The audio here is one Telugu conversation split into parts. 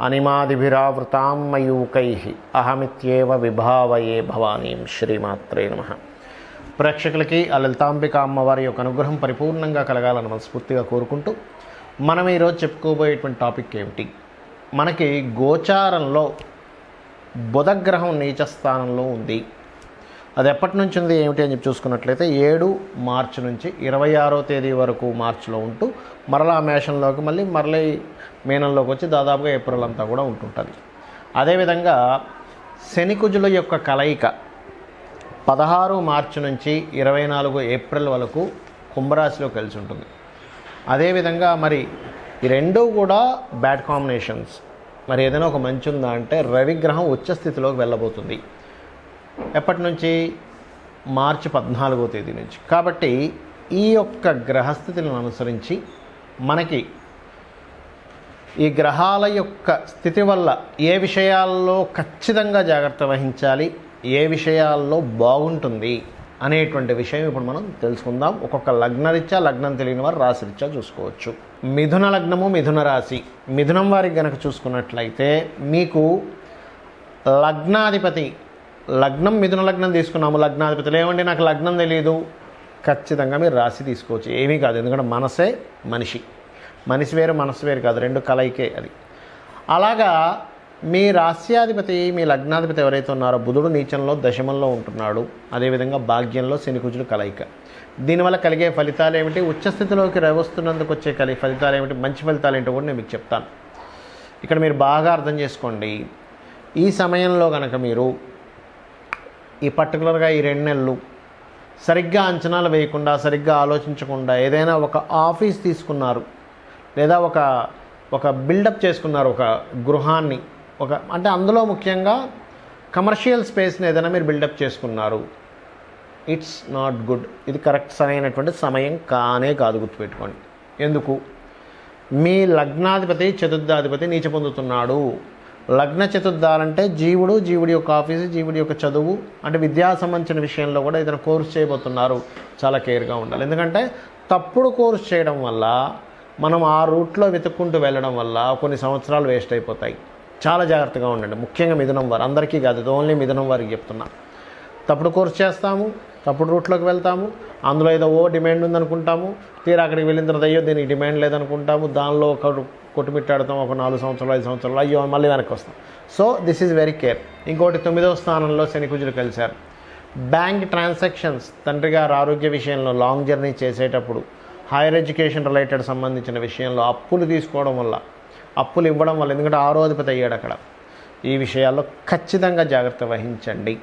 అనిమాదిభిరావృతాం మయూకై అహమిత్యేవ విభావయే భవానీం శ్రీమాత్రే నమ. ప్రేక్షకులకి ఆ లలితాంబిక అమ్మవారి యొక్క అనుగ్రహం పరిపూర్ణంగా కలగాలని మనస్ఫూర్తిగా కోరుకుంటూ మనం ఈరోజు చెప్పుకోబోయేటువంటి టాపిక్ ఏమిటి? మనకి గోచారంలో బుధగ్రహం నీచ స్థానంలో ఉంది. అది ఎప్పటి నుంచి ఉంది ఏమిటి అని చెప్పి చూసుకున్నట్లయితే ఏడు మార్చి నుంచి ఇరవై ఆరో తేదీ వరకు మార్చిలో ఉంటూ మరలా మేషంలోకి మళ్ళీ మరలీ మీనంలోకి వచ్చి దాదాపుగా ఏప్రిల్ అంతా కూడా ఉంటుంటుంది. అదేవిధంగా శనికుజుల యొక్క కలయిక పదహారు మార్చి నుంచి ఇరవై నాలుగు ఏప్రిల్ వరకు కుంభరాశిలో కలిసి ఉంటుంది. అదేవిధంగా మరి ఈ రెండూ కూడా బ్యాడ్ కాంబినేషన్స్. మరి ఏదైనా ఒక మంచి ఉందా అంటే రవిగ్రహం ఉచ్చ స్థితిలోకి వెళ్ళబోతుంది. ఎప్పటి నుంచి మార్చి పద్నాలుగో తేదీ నుంచి. కాబట్టి ఈ యొక్క గ్రహస్థితులను అనుసరించి మనకి ఈ గ్రహాల యొక్క స్థితి వల్ల ఏ విషయాల్లో ఖచ్చితంగా జాగ్రత్త వహించాలి ఏ విషయాల్లో బాగుంటుంది అనేటువంటి విషయం ఇప్పుడు మనం తెలుసుకుందాం. ఒక్కొక్క లగ్నరీత్యా లగ్నం తెలియని వారు రాశిరీత్యా చూసుకోవచ్చు. మిథున లగ్నము మిథున రాశి. మిథునం వారికి గనక చూసుకున్నట్లయితే మీకు లగ్నాధిపతి లగ్నం మిథున లగ్నం తీసుకున్నాము లగ్నాధిపతి లేవండి నాకు లగ్నం తెలియదు ఖచ్చితంగా మీరు రాశి తీసుకోవచ్చు. ఏమీ కాదు ఎందుకంటే మనసే మనిషి. మనిషి వేరు మనసు వేరు కాదు రెండు కలయికే అది. అలాగా మీ రాస్యాధిపతి మీ లగ్నాధిపతి ఎవరైతే ఉన్నారో బుధుడు నీచంలో దశమంలో ఉంటున్నాడు. అదేవిధంగా భాగ్యంలో శనికుజుడు కలయిక. దీనివల్ల కలిగే ఫలితాలు ఏమిటి? ఉచ్చస్థితిలోకి రవస్తున్నందుకు వచ్చే కలి ఫలితాలు ఏమిటి? మంచి ఫలితాలు ఏంటో కూడా నేను మీకు చెప్తాను. ఇక్కడ మీరు బాగా అర్థం చేసుకోండి. ఈ సమయంలో కనుక మీరు ఈ పర్టికులర్గా ఈ రెండు నెలలు సరిగ్గా అంచనాలు వేయకుండా సరిగ్గా ఆలోచించకుండా ఏదైనా ఒక ఆఫీస్ తీసుకున్నారు లేదా ఒక ఒక బిల్డప్ చేసుకున్నారు ఒక గృహాన్ని ఒక అంటే అందులో ముఖ్యంగా కమర్షియల్ స్పేస్ని ఏదైనా మీరు బిల్డప్ చేసుకున్నారు. ఇట్స్ నాట్ గుడ్ ఇది కరెక్ట్ సరైనటువంటి సమయం కానే కాదు గుర్తుపెట్టుకోండి. ఎందుకు? మీ లగ్నాధిపతి చతుర్థాధిపతి నీచ పొందుతున్నాడు. లగ్న చతుర్థాలంటే జీవుడు జీవుడి యొక్క ఆఫీసు జీవుడి యొక్క చదువు అంటే విద్యా సంబంధించిన విషయంలో కూడా ఇతను కోర్స్ చేయబోతున్నారు. చాలా కేర్గా ఉండాలి. ఎందుకంటే తప్పుడు కోర్స్ చేయడం వల్ల మనం ఆ రూట్లో వెతుక్కుంటూ వెళ్ళడం వల్ల కొన్ని సంవత్సరాలు వేస్ట్ అయిపోతాయి. చాలా జాగ్రత్తగా ఉండండి. ముఖ్యంగా మిథునం వారు. అందరికీ కాదు ఇది ఓన్లీ మిథునం వారికి చెప్తున్నా. తప్పుడు కోర్స్ చేస్తాము తప్పుడు రూట్లోకి వెళ్తాము అందులో ఏదో ఓ డిమాండ్ ఉందనుకుంటాము తీరా అక్కడికి వెళ్ళిన తర్వాత అయ్యో దీనికి డిమాండ్ లేదనుకుంటాము దానిలో ఒక కొట్టుమిట్టాడుతాం ఒక నాలుగు సంవత్సరాలు ఐదు సంవత్సరాలు అయ్యో మళ్ళీ వెనక్కి వస్తాం so this is very care ఇంకోటి తొమ్మిదవ స్థానంలో శనికుజులు కలిశారు. బ్యాంక్ ట్రాన్సాక్షన్స్ తండ్రి గారు ఆరోగ్య విషయంలో లాంగ్ జర్నీ చేసేటప్పుడు హైయర్ ఎడ్యుకేషన్ రిలేటెడ్ సంబంధించిన విషయంలో అప్పులు తీసుకోవడం వల్ల అప్పులు ఇవ్వడం వల్ల ఎందుకంటే ఆరోధిపతి అయ్యాడు అక్కడ. ఈ విషయాల్లో ఖచ్చితంగా జాగ్రత్త వహించండి.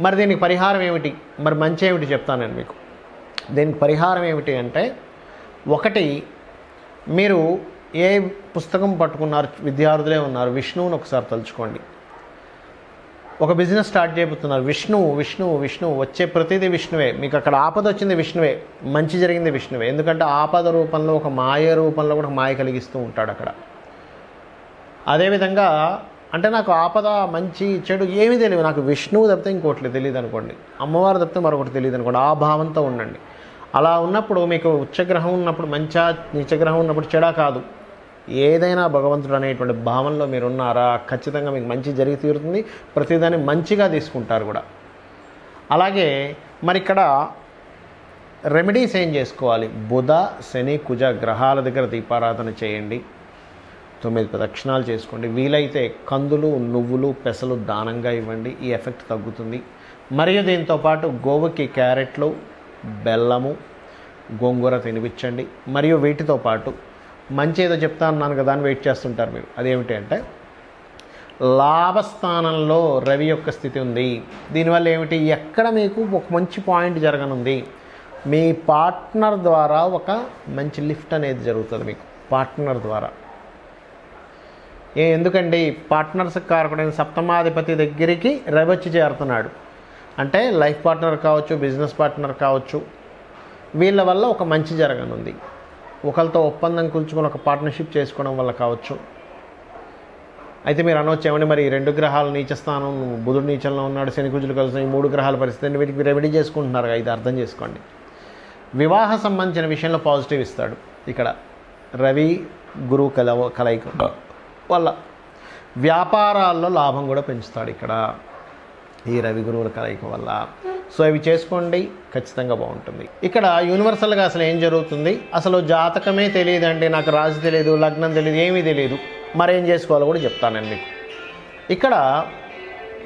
మరి దీనికి పరిహారం ఏమిటి? మరి మంచి ఏమిటి చెప్తాను నేను మీకు. దీనికి పరిహారం ఏమిటి అంటే ఒకటి మీరు ఏ పుస్తకం పట్టుకున్నారు విద్యార్థులే ఉన్నారు విష్ణువుని ఒకసారి తలుచుకోండి. ఒక బిజినెస్ స్టార్ట్ చేయబోతున్నారు. విష్ణువు విష్ణువు విష్ణువు వచ్చే ప్రతిదీ విష్ణువే. మీకు అక్కడ ఆపద వచ్చింది విష్ణువే. మంచి జరిగింది విష్ణువే. ఎందుకంటే ఆపద రూపంలో ఒక మాయ రూపంలో కూడా మాయ కలిగిస్తూ ఉంటాడు అక్కడ. అదేవిధంగా అంటే నాకు ఆపద మంచి చెడు ఏమీ తెలియదు. నాకు విష్ణువు తప్పితే ఇంకోటి తెలియదు అనుకోండి. అమ్మవారు తప్పితే మరొకటి తెలియదు అనుకోండి. ఆ భావంతో ఉండండి. అలా ఉన్నప్పుడు మీకు ఉచ్చగ్రహం ఉన్నప్పుడు మంచా నీచగ్రహం ఉన్నప్పుడు చెడా కాదు. ఏదైనా భగవంతుడు అనేటువంటి భావనలో మీరు ఉన్నారా ఖచ్చితంగా మీకు మంచి జరిగి తీరుతుంది. ప్రతిదాన్ని మంచిగా తీసుకుంటారు కూడా. అలాగే మరి ఇక్కడ రెమెడీస్ ఏం చేసుకోవాలి? బుధ శని కుజ గ్రహాల దగ్గర దీపారాధన చేయండి. తొమ్మిది ప్రదక్షిణాలు చేసుకోండి. వీలైతే కందులు నువ్వులు పెసలు దానంగా ఇవ్వండి. ఈ ఎఫెక్ట్ తగ్గుతుంది. మరియు దీంతో పాటు గోవుకి క్యారెట్లు బెల్లము గోంగూర తినిపించండి. మరియు వీటితో పాటు మంచి ఏదో చెప్తా అన్నాను కదా అని వెయిట్ చేస్తుంటారు మీరు. అదేమిటి అంటే లాభస్థానంలో రవి యొక్క స్థితి ఉంది. దీనివల్ల ఏమిటి? ఎక్కడ మీకు ఒక మంచి పాయింట్ జరగనుంది. మీ పార్ట్నర్ ద్వారా ఒక మంచి లిఫ్ట్ అనేది జరుగుతుంది మీకు. పార్ట్నర్ ద్వారా. ఏ ఎందుకండి? పార్ట్నర్స్ కారకుడైన సప్తమాధిపతి దగ్గరికి రవి వచ్చి చేరుతున్నాడు. అంటే లైఫ్ పార్ట్నర్ కావచ్చు బిజినెస్ పార్ట్నర్ కావచ్చు వీళ్ళ వల్ల ఒక మంచి జరగనుంది. ఒకరితో ఒప్పందం కూల్చుకొని ఒక పార్ట్నర్షిప్ చేసుకోవడం వల్ల కావచ్చు. అయితే మీరు అనవచ్చు ఏమండి మరి రెండు గ్రహాలు నీచ స్థానం బుధుడు నీచంలో ఉన్నాడు శని కుజులు కలిసి ఈ మూడు గ్రహాల పరిస్థితిని వీటికి రెమెడీ చేసుకుంటున్నారు ఇది అర్థం చేసుకోండి. వివాహ సంబంధించిన విషయంలో పాజిటివ్ ఇస్తాడు. ఇక్కడ రవి గురువు కల కలయిక వల్ల వ్యాపారాల్లో లాభం కూడా పెంచుతాడు ఇక్కడ. ఈ రవి గురువుల కలయిక వల్ల. సో ఇవి చేసుకోండి ఖచ్చితంగా బాగుంటుంది. ఇక్కడ యూనివర్సల్గా అసలు ఏం జరుగుతుంది? అసలు జాతకమే తెలియదు అంటే నాకు రాశి తెలియదు లగ్నం తెలియదు ఏమీ తెలియదు. మరేం చేసుకోవాలో కూడా చెప్తాను నేను మీకు. ఇక్కడ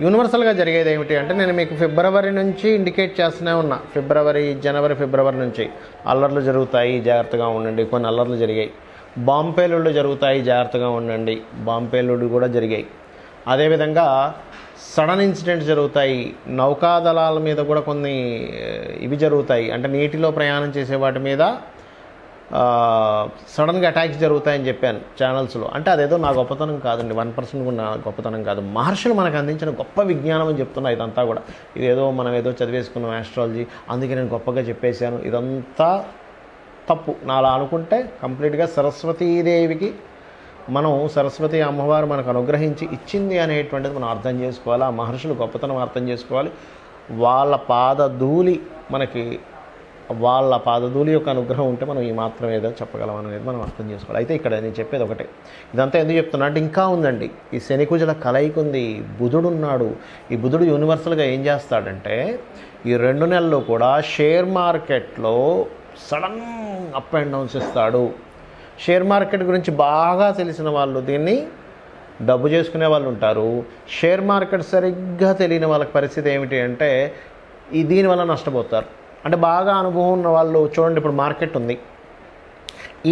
యూనివర్సల్గా జరిగేది ఏమిటి అంటే నేను మీకు ఫిబ్రవరి నుంచి ఇండికేట్ చేస్తూనే ఉన్నా. ఫిబ్రవరి జనవరి ఫిబ్రవరి నుంచి. అల్లర్లు జరుగుతాయి జాగ్రత్తగా ఉండండి. కొన్ని అల్లర్లు జరిగాయి. బాంపేలుళ్ళు జరుగుతాయి జాగ్రత్తగా ఉండండి. బాంపేలుడు కూడా జరిగాయి. అదేవిధంగా సడన్ ఇన్సిడెంట్స్ జరుగుతాయి. నౌకాదళాల మీద కూడా కొన్ని ఇవి జరుగుతాయి. అంటే నీటిలో ప్రయాణం చేసే వాటి మీద సడన్గా అటాక్స్ జరుగుతాయని చెప్పాను ఛానల్స్లో. అంటే అదేదో నా గొప్పతనం కాదండి. వన్ పర్సెంట్ కూడా నా గొప్పతనం కాదు. మహర్షులు మనకు అందించిన గొప్ప విజ్ఞానం అని చెప్తున్నా ఇదంతా కూడా. ఇదేదో మనం ఏదో చదివేసుకున్నాం ఆస్ట్రాలజీ అందుకే నేను గొప్పగా చెప్పేశాను. ఇదంతా తప్పు. నాలా అనుకుంటే కంప్లీట్గా సరస్వతీదేవికి మనం సరస్వతి అమ్మవారు మనకు అనుగ్రహించి ఇచ్చింది అనేటువంటిది మనం అర్థం చేసుకోవాలి. ఆ మహర్షులు గొప్పతనం అర్థం చేసుకోవాలి. వాళ్ళ పాదధూళి మనకి వాళ్ళ పాదధూళి యొక్క అనుగ్రహం ఉంటే మనం ఈ మాత్రం ఏదో చెప్పగలం అనేది మనం అర్థం చేసుకోవాలి. అయితే ఇక్కడ నేను చెప్పేది ఒకటే. ఇదంతా ఎందుకు చెప్తున్నా అంటే ఇంకా ఉందండి. ఈ శనికుజల కలయిక ఉంది. బుధుడు ఉన్నాడు. ఈ బుధుడు యూనివర్సల్గా ఏం చేస్తాడంటే ఈ రెండు నెలలు కూడా షేర్ మార్కెట్లో సడన్ అప్ అండ్ డౌన్స్ ఇస్తాడు. షేర్ మార్కెట్ గురించి బాగా తెలిసిన వాళ్ళు దీన్ని డబ్బు చేసుకునే వాళ్ళు ఉంటారు. షేర్ మార్కెట్ సరిగ్గా తెలియని వాళ్ళకి పరిస్థితి ఏమిటి అంటే ఈ దీనివల్ల నష్టపోతారు. అంటే బాగా అనుభవం ఉన్న వాళ్ళు చూడండి ఇప్పుడు మార్కెట్ ఉంది.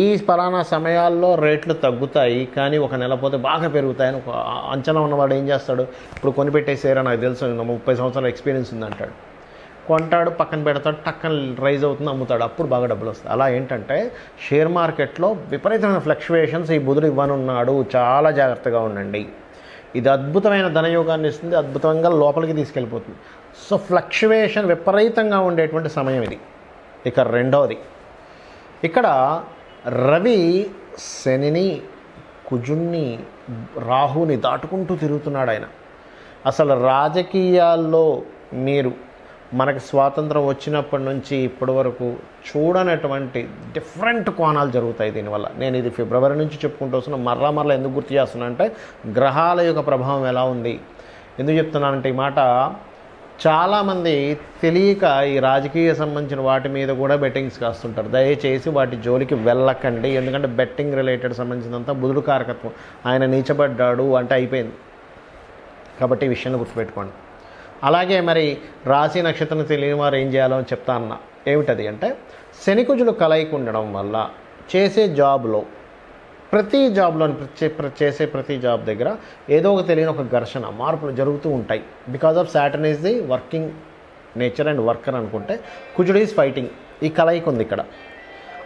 ఈ ఫలానా సమయాల్లో రేట్లు తగ్గుతాయి కానీ ఒక నెల పోతే బాగా పెరుగుతాయని ఒక అంచనా ఉన్నవాడు ఏం చేస్తాడు? ఇప్పుడు కొనిపెట్టేసారా నాకు తెలుసు ముప్పై సంవత్సరాల ఎక్స్పీరియన్స్ ఉందంటాడు. కొంటాడు పక్కన పెడతాడు టక్కన రైజ్ అవుతుంది అమ్ముతాడు. అప్పుడు బాగా డబ్బులు వస్తాయి. అలా ఏంటంటే షేర్ మార్కెట్లో విపరీతమైన ఫ్లక్చువేషన్స్ ఈ బుధుడు ఇవ్వనున్నాడు. చాలా జాగ్రత్తగా ఉండండి. ఇది అద్భుతమైన ధనయోగాన్ని ఇస్తుంది. అద్భుతంగా లోపలికి తీసుకెళ్ళిపోతుంది. సో ఫ్లక్చువేషన్ విపరీతంగా ఉండేటువంటి సమయం ఇది. ఇక రెండవది. ఇక్కడ రవి శనిని కుజుణ్ణి రాహుని దాటుకుంటూ తిరుగుతున్నాడు ఆయన. అసలు రాజకీయాల్లో మీరు మనకు స్వాతంత్రం వచ్చినప్పటి నుంచి ఇప్పటి వరకు చూడనటువంటి డిఫరెంట్ కోణాలు జరుగుతాయి దీనివల్ల. నేను ఇది ఫిబ్రవరి నుంచి చెప్పుకుంటూ వస్తున్నా. మరలా మరలా ఎందుకు గుర్తు చేస్తున్నా అంటే గ్రహాల యొక్క ప్రభావం ఎలా ఉంది? ఎందుకు చెప్తున్నానంటే ఈ మాట చాలామంది తెలియక ఈ రాజకీయ సంబంధించిన వాటి మీద కూడా బెట్టింగ్స్ కాస్తుంటారు. దయచేసి వాటి జోలికి వెళ్ళకండి. ఎందుకంటే బెట్టింగ్ రిలేటెడ్ సంబంధించినంత బుధుడు కారకత్వం. ఆయన నీచబడ్డాడు అంటే అయిపోయింది. కాబట్టి ఈ విషయాన్ని గుర్తుపెట్టుకోండి. అలాగే మరి రాశి నక్షత్రం తెలియని వారు ఏం చేయాలో అని చెప్తా అన్న. ఏమిటది అంటే శనికుజులు కలయిక ఉండడం వల్ల చేసే జాబ్లో ప్రతి జాబ్లో చేసే ప్రతి జాబ్ దగ్గర ఏదో ఒక తెలియని ఒక ఘర్షణ మార్పులు జరుగుతూ ఉంటాయి. Because of Saturn is the working nature and worker అనుకుంటే కుజుడు ఈజ్ ఫైటింగ్ ఈ కలయిక ఉంది ఇక్కడ.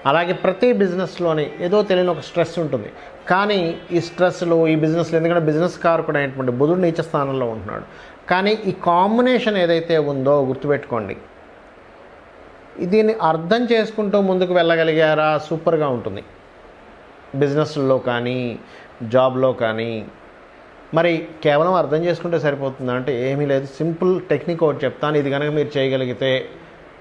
అలాగే ప్రతి బిజినెస్లోని ఏదో తెలియని ఒక స్ట్రెస్ ఉంటుంది. కానీ ఈ స్ట్రెస్లో ఈ బిజినెస్లో ఎందుకంటే బిజినెస్ కారకుడు అయినటువంటి బుధుడు నీచ స్థానంలో ఉంటున్నాడు. కానీ ఈ కాంబినేషన్ ఏదైతే ఉందో గుర్తుపెట్టుకోండి. దీన్ని అర్థం చేసుకుంటూ ముందుకు వెళ్ళగలిగారా? సూపర్గా ఉంటుంది. బిజినెస్లో కానీ జాబ్లో కానీ. మరి కేవలం అర్థం చేసుకుంటే సరిపోతుందా? అంటే ఏమీ లేదు. సింపుల్ టెక్నిక్ ఒకటి చెప్తాను. ఇది కనుక మీరు చేయగలిగితే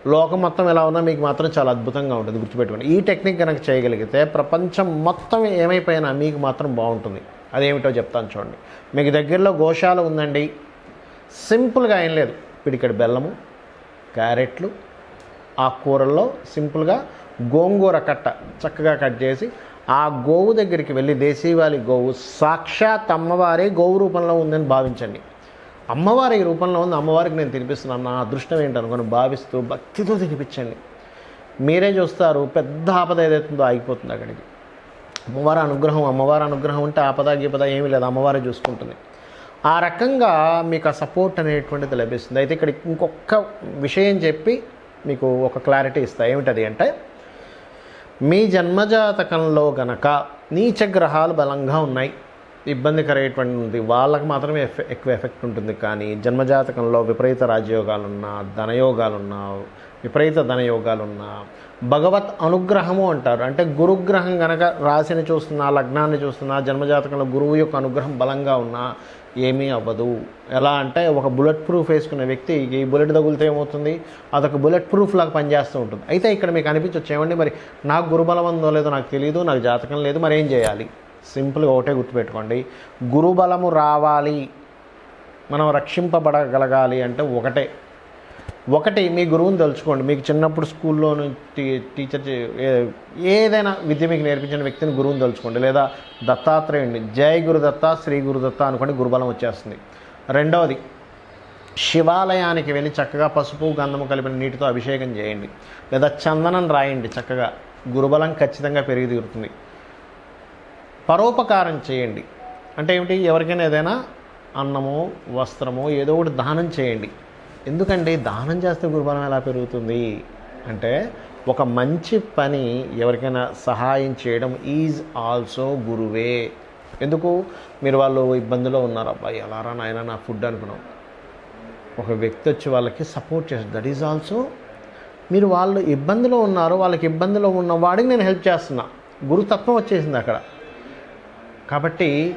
లోకం మొత్తం ఎలా ఉన్నా మీకు మాత్రం చాలా అద్భుతంగా ఉంటుంది. గుర్తుపెట్టుకోండి. ఈ టెక్నిక్ కనుక చేయగలిగితే ప్రపంచం మొత్తం ఏమైపోయినా మీకు మాత్రం బాగుంటుంది. అదేమిటో చెప్తాను చూడండి. మీకు దగ్గరలో గోశాల ఉందండి. సింపుల్గా ఏం లేదు. పిడికడి బెల్లము క్యారెట్లు ఆ కూరల్లో సింపుల్గా గోంగూర కట్ట చక్కగా కట్ చేసి ఆ గోవు దగ్గరికి వెళ్ళి దేశీవాలి గోవు సాక్షాత్ అమ్మవారే గోవు రూపంలో ఉందని భావించండి. అమ్మవారి రూపంలో ఉంది అమ్మవారికి నేను తినిపిస్తున్నాను నా అదృష్టం ఏంటనుకొని భావిస్తూ భక్తితో తినిపించండి. మీరే చూస్తారు పెద్ద ఆపద ఏదైతుందో ఆగిపోతుంది అక్కడికి. అమ్మవారి అనుగ్రహం అమ్మవారి అనుగ్రహం ఉంటే ఆపద గీపద ఏమీ లేదు అమ్మవారే చూసుకుంటుంది. ఆ రకంగా మీకు ఆ సపోర్ట్ అనేటువంటిది లభిస్తుంది. అయితే ఇక్కడ ఇంకొక విషయం చెప్పి మీకు ఒక క్లారిటీ ఇస్తా. ఏమిటది అంటే మీ జన్మజాతకంలో గనక నీచ గ్రహాలు బలంగా ఉన్నాయి ఇబ్బందికరమైనటువంటి ఉంది వాళ్ళకి మాత్రమే ఎఫె ఎక్కువ ఎఫెక్ట్ ఉంటుంది. కానీ జన్మజాతకంలో విపరీత రాజయోగాలున్నా ధనయోగాలున్నా విపరీత ధనయోగాలున్నా భగవత్ అనుగ్రహము అంటారు. అంటే గురుగ్రహం గనక రాశిని చూస్తున్నా లగ్నాన్ని చూస్తున్నా జన్మజాతకంలో గురువు యొక్క అనుగ్రహం బలంగా ఉన్నా ఏమీ అవ్వదు. ఎలా అంటే ఒక బుల్లెట్ ప్రూఫ్ వేసుకునే వ్యక్తి ఈ బుల్లెట్ తగులితే ఏమవుతుంది? అదొక బుల్లెట్ ప్రూఫ్ లాగా పనిచేస్తూ ఉంటుంది. అయితే ఇక్కడ మీకు అనిపించవచ్చు ఏమండి మరి నాకు గురుబలం ఉందో లేదో నాకు తెలియదు నాకు జాతకం లేదు మరి ఏం చేయాలి? సింపుల్గా ఒకటే గుర్తుపెట్టుకోండి. గురుబలము రావాలి. మనం రక్షింపబడగలగాలి అంటే ఒకటే. ఒకటి మీ గురువుని తలుచుకోండి. మీకు చిన్నప్పుడు స్కూల్లో టీ టీచర్ ఏ- ఏదైనా విద్య మీకు నేర్పించిన వ్యక్తిని గురువుని తలుచుకోండి. లేదా దత్తాత్రేయుడిని జై గురుదత్త శ్రీ గురుదత్త అనుకోండి గురుబలం వచ్చేస్తుంది. రెండవది శివాలయానికి వెళ్ళి చక్కగా పసుపు గంధము కలిపిన నీటితో అభిషేకం చేయండి. లేదా చందనం రాయండి చక్కగా. గురుబలం ఖచ్చితంగా పెరిగి తీరుతుంది పరోపకారం చేయండి. అంటే ఏమిటి? ఎవరికైనా ఏదైనా అన్నము వస్త్రము ఏదో ఒకటి దానం చేయండి. ఎందుకంటే దానం చేస్తే గురుబలం ఎలా పెరుగుతుంది అంటే ఒక మంచి పని ఎవరికైనా సహాయం చేయడం ఈజ్ ఆల్సో గురువే. ఎందుకు? మీరు వాళ్ళు ఇబ్బందిలో ఉన్నారు అబ్బాయి ఎలారా నాయన నా ఫుడ్ అనుకున్నాం. ఒక వ్యక్తి వచ్చి వాళ్ళకి సపోర్ట్ చేస్తారు. దట్ ఈజ్ ఆల్సో మీరు వాళ్ళు ఇబ్బందిలో ఉన్నారు వాళ్ళకి ఇబ్బందిలో ఉన్న వాడికి నేను హెల్ప్ చేస్తున్నా. గురుతత్వం వచ్చేసింది అక్కడ. కాబట్టి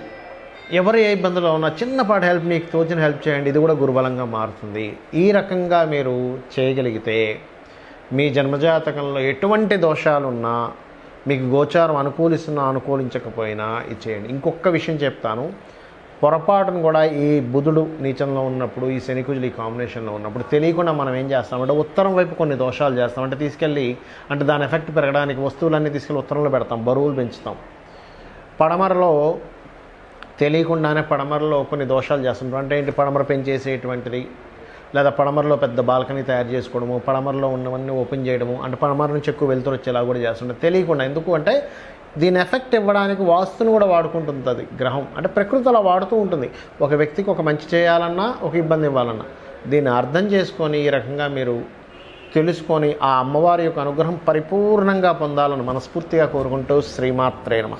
ఎవరు ఏ ఇబ్బందులో ఉన్నా చిన్నపాటి హెల్ప్ మీకు తోచిన హెల్ప్ చేయండి. ఇది కూడా గురుబలంగా మారుతుంది. ఈ రకంగా మీరు చేయగలిగితే మీ జన్మజాతకంలో ఎటువంటి దోషాలు ఉన్నా మీకు గోచారం అనుకూలిస్తున్నా అనుకూలించకపోయినా ఇది చేయండి. ఇంకొక విషయం చెప్తాను. పొరపాటును కూడా ఈ బుధుడు నీచంలో ఉన్నప్పుడు ఈ శనికుజులు ఈ కాంబినేషన్లో ఉన్నప్పుడు తెలియకుండా మనం ఏం చేస్తామంటే ఉత్తరం వైపు కొన్ని దోషాలు చేస్తాం. అంటే తీసుకెళ్ళి అంటే దాని ఎఫెక్ట్ పెరగడానికి వస్తువులన్నీ తీసుకెళ్ళి ఉత్తరంలో పెడతాం. బరువులు పెంచుతాం. పడమరలో తెలియకుండానే పడమరలో కొన్ని దోషాలు చేస్తుంటాం అంటే ఏంటి? పడమర పెంచేసేటువంటిది లేదా పడమరలో పెద్ద బాల్కనీ తయారు చేసుకోవడము పడమరలో ఉన్నవన్నీ ఓపెన్ చేయడము అంటే పడమర నుంచి ఎక్కువ వెళ్తురు వచ్చేలా కూడా చేస్తుంటాం తెలియకుండా. ఎందుకు అంటే దీని ఎఫెక్ట్ ఇవ్వడానికి వాస్తుని కూడా వాడుకుంటుంది అది గ్రహం. అంటే ప్రకృతి అలా వాడుతూ ఉంటుంది. ఒక వ్యక్తికి ఒక మంచి చేయాలన్నా ఒక ఇబ్బంది ఇవ్వాలన్నా. దీన్ని అర్థం చేసుకొని ఈ రకంగా మీరు తెలుసుకొని ఆ అమ్మవారి యొక్క అనుగ్రహం పరిపూర్ణంగా పొందాలని మనస్ఫూర్తిగా కోరుకుంటూ శ్రీమాత్రే నమ.